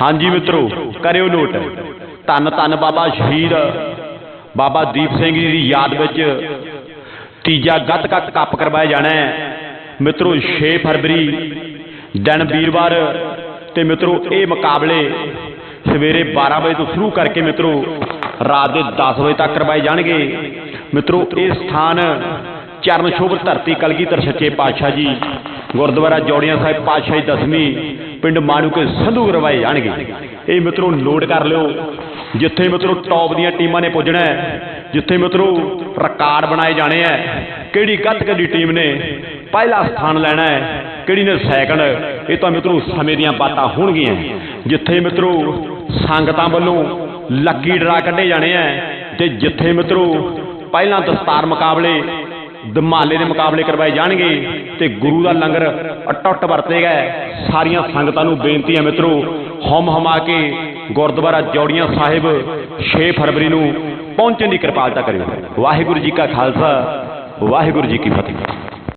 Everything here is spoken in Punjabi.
ਹਾਂਜੀ ਮਿੱਤਰੋ, ਕਰਿਓ ਨੋਟ। ਧੰਨ ਧੰਨ ਬਾਬਾ ਸ਼ਹੀਦ, ਬਾਬਾ ਦੀਪ ਸਿੰਘ ਜੀ ਦੀ ਯਾਦ ਵਿੱਚ ਤੀਜਾ ਗੱਤਕਾ ਕੱਪ ਕਰਵਾਇਆ ਜਾਣਾ ਹੈ। ਮਿੱਤਰੋ 6 ਫਰਵਰੀ, ਦਿਨ ਵੀਰਵਾਰ ਤੇ ਮਿੱਤਰੋ, ਇਹ ਮੁਕਾਬਲੇ ਸਵੇਰੇ 12 ਵਜੇ ਤੋਂ ਸ਼ੁਰੂ ਕਰਕੇ ਮਿੱਤਰੋ, ਰਾਤ ਦੇ 10 ਵਜੇ ਤੱਕ ਕਰਵਾਏ ਜਾਣਗੇ। ਮਿੱਤਰੋ, ਇਹ ਸਥਾਨ ਚਰਨ ਸ਼ੋਭ ਧਰਤੀ ਕਲਗੀਧਰ ਸੱਚੇ ਪਾਤਸ਼ਾਹ ਜੀ, ਗੁਰਦੁਆਰਾ ਜੋੜੀਆਂ ਸਾਹਿਬ ਪਾਤਸ਼ਾਹੀ ਦਸਵੀਂ ਪਿੰਡ ਮਾਣੂ ਕੇ ਸੰਧੂ ਕਰਵਾਏ ਜਾਣਗੇ। ਇਹ ਮਿੱਤਰੋ ਨੋਟ ਕਰ ਲਿਓ। ਜਿੱਥੇ ਮਿੱਤਰੋ ਟੌਪ ਦੀਆਂ ਟੀਮਾਂ ਨੇ ਪੁੱਜਣਾ ਹੈ, ਜਿੱਥੇ ਮਿੱਤਰੋ ਰਿਕਾਰਡ ਬਣਾਏ ਜਾਣੇ ਆ ਕਿਹੜੀ ਗੱਤਕੇ ਦੀ ਟੀਮ ਨੇ, ਪਹਿਲਾ ਸਥਾਨ ਲੈਣਾ ਹੈ, ਕਿਹੜੀ ਨੇ ਸੈਕੰਡ ਇਹ ਤਾਂ ਮਿੱਤਰੋ ਸਮੇਂ ਦੀਆਂ ਬਾਤਾਂ ਹੋਣਗੀਆਂ। ਜਿੱਥੇ ਮਿੱਤਰੋ ਸੰਗਤਾਂ ਵੱਲੋਂ ਲੱਕੀ ਡਰਾ ਕੱਢੇ ਜਾਣੇ ਆ ਤੇ ਜਿੱਥੇ ਮਿੱਤਰੋ ਪਹਿਲਾਂ ਦਸਤਾਰ ਮੁਕਾਬਲੇ ਦਮਾਲੇ ਦੇ ਮੁਕਾਬਲੇ ਕਰਵਾਏ ਜਾਣਗੇ ਤੇ ਗੁਰੂ ਦਾ ਲੰਗਰ ਅਟੁੱਟ ਵਰਤੇਗਾ। ਸਾਰੀਆਂ ਸੰਗਤਾਂ ਨੂੰ ਬੇਨਤੀ ਹੈ ਮਿੱਤਰੋ, ਹਮ ਹਮਾ ਕੇ ਗੁਰਦੁਆਰਾ ਜੋੜੀਆਂ ਸਾਹਿਬ 6 ਫਰਵਰੀ ਨੂੰ ਪਹੁੰਚਣ ਦੀ ਕਿਰਪਾਲਤਾ ਕਰਿਓ। ਵਾਹਿਗੁਰੂ ਜੀ ਕਾ ਖਾਲਸਾ, ਵਾਹਿਗੁਰੂ ਜੀ ਕੀ ਫਤਿਹ।